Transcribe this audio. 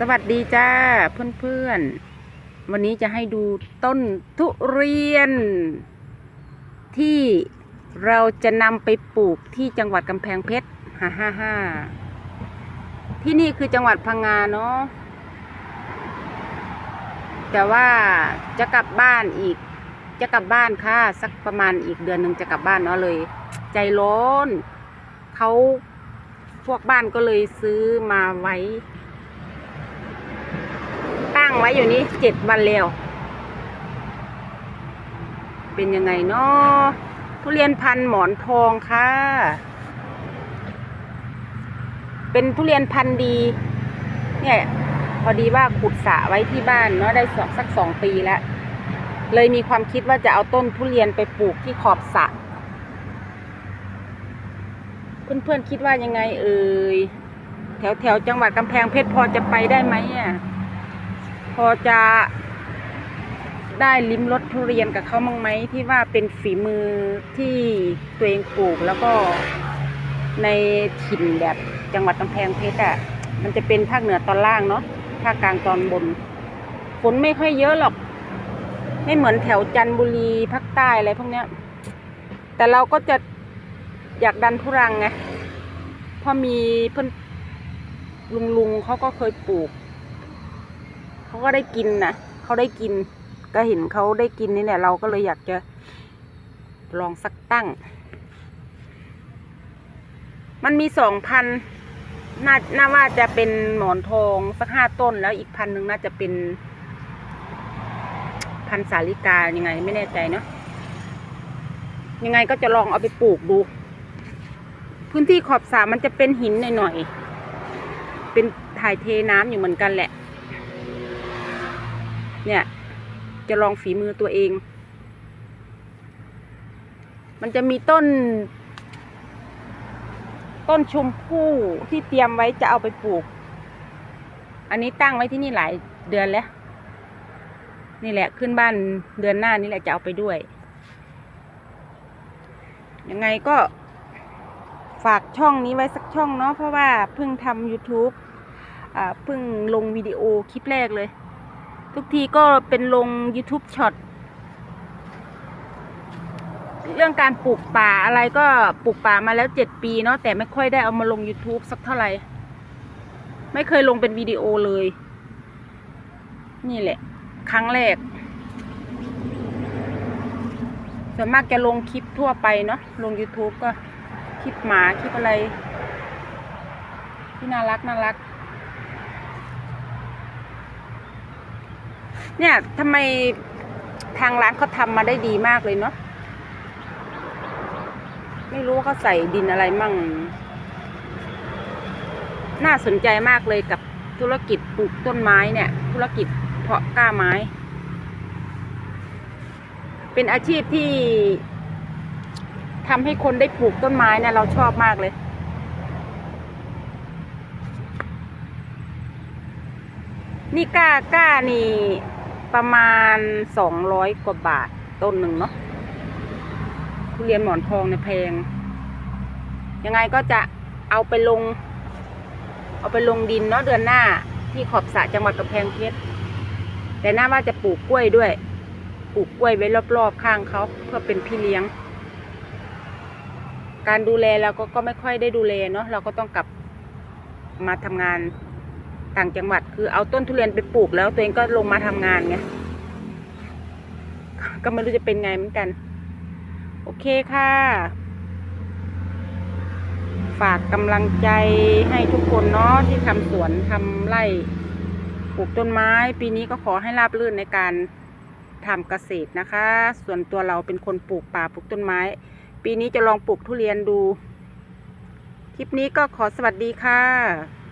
สวัสดีจ้าเพื่อนๆ วันนี้จะให้ดูต้นทุเรียน ที่เราจะนำไปปลูกที่จังหวัดกำแพงเพชรฮ่าฮ่าฮ่าที่นี่คือจังหวัดพังงาเนาะแต่ว่าจะกลับบ้านอีก จะกลับบ้านค่ะสักประมาณอีกเดือนหนึ่งจะกลับบ้านเนาะเลย ใจร้อนเขาพวกบ้านก็เลยซื้อมาไว้ ไว้อยู่นี่เจ็ดวันแล้ว เป็นยังไงเนาะทุเรียนพันหมอนทองค่ะ เป็นทุเรียนพันดี เนี่ยพอดีว่าขุดสระไว้ที่บ้านเนาะได้สองสักสองปีแล้ว เลยมีความคิดว่าจะเอาต้นทุเรียนไปปลูกที่ขอบสระเพื่อนๆคิดว่ายังไงเอ่ยแถวแถวจังหวัดกำแพงเพชรพอจะไปได้ไหมอะ พอจะได้ลิ้มรสทุเรียนกับเขามั้งไหมที่ว่าเป็นฝีมือที่ตัวเองปลูกแล้วก็ในถิ่นแบบจังหวัดกำแพงเพชรอะมันจะเป็นภาคเหนือตอนล่างเนาะภาคกลางตอนบนฝนไม่ค่อยเยอะหรอก ไม่เหมือนแถวจันทบุรีภาคใต้อะไรพวกเนี้ย แต่เราก็จะอยากดันทุรังไงเพราะมีเพื่อนลุงๆเขาก็เคยปลูก เขาก็ได้กินนะเขาได้กิน ก็เห็นเขาได้กินนี่เนี่ยเราก็เลยอยากจะลองสักตั้ง มันมีสองพันน่าน่าว่าจะเป็นหมอนทองสักห้าต้นแล้วอีกพันหนึ่งน่าจะเป็น พันสาลิกายังไง ไม่แน่ใจเนาะยังไงก็จะลองเอาไปปลูกดู พื้นที่ขอบสระมันจะเป็นหินหน่อยๆเป็นถ่ายเทน้ำอยู่เหมือนกันแหละ เนี่ย จะลองฝีมือตัวเอง มันจะมีต้น ต้นชมพู่ที่เตรียมไว้จะเอาไปปลูก อันนี้ตั้งไว้ที่นี่หลายเดือนแล้ว นี่แหละขึ้นบ้านเดือนหน้านี่แหละจะเอาไปด้วย ยังไงก็ฝากช่องนี้ไว้สักช่องเนาะเพราะว่าเพิ่งทำ YouTube เพิ่งลงวิดีโอคลิปแรกเลย ทุกทีก็เป็นลง YouTube ช็อตเรื่องการปลูกป่าอะไรก็ปลูกป่ามาแล้วเจ็ดปีเนาะแต่ไม่ค่อยได้เอามาลง YouTube สักเท่าไหร่ไม่เคยลงเป็นวิดีโอเลย นี่แหละ ครั้งแรกส่วนมากจะลงคลิปทั่วไปเนาะลง YouTube ก็คลิปหมา คลิปอะไร ที่น่ารักน่ารัก เนี่ยทำไมทางร้านเขาทำมาได้ดีมากเลยเนาะไม่รู้ว่าเขาใส่ดินอะไรมั่ง น่าสนใจมากเลยกับธุรกิจปลูกต้นไม้เนี่ย ธุรกิจเพาะกล้าไม้ เป็นอาชีพที่ทำให้คนได้ปลูกต้นไม้เนี่ยเราชอบมากเลย นี่กล้ากล้านี่ ประมาณสองร้อยกว่าบาทต้นหนึ่งเนาะทุเรียนหมอนทองเนี่ยแพง ยังไงก็จะเอาไปลง เอาไปลงดินเนาะเดือนหน้าที่ขอบสระจังหวัดกำแพงเพชรแต่น่าว่าจะปลูกกล้วยด้วย ปลูกกล้วยไว้รอบๆข้างเขาเพื่อเป็นพี่เลี้ยง การดูแลเราก็ก็ไม่ค่อยได้ดูแลเนาะเราก็ต้องกลับมาทำงาน ต่างจังหวัด คือเอาต้นทุเรียนไปปลูกแล้วตัวเองก็ลงมาทำงานไงก็ไม่รู้จะเป็นไงเหมือนกัน โอเคค่ะ ฝากกำลังใจให้ทุกคนเนาะที่ทำสวนทำไร่ปลูกต้นไม้ ปีนี้ก็ขอให้ราบรื่นในการทำเกษตรนะคะ ส่วนตัวเราเป็นคนปลูกป่าปลูกต้นไม้ ปีนี้จะลองปลูกทุเรียนดู คลิปนี้ก็ขอสวัสดีค่ะ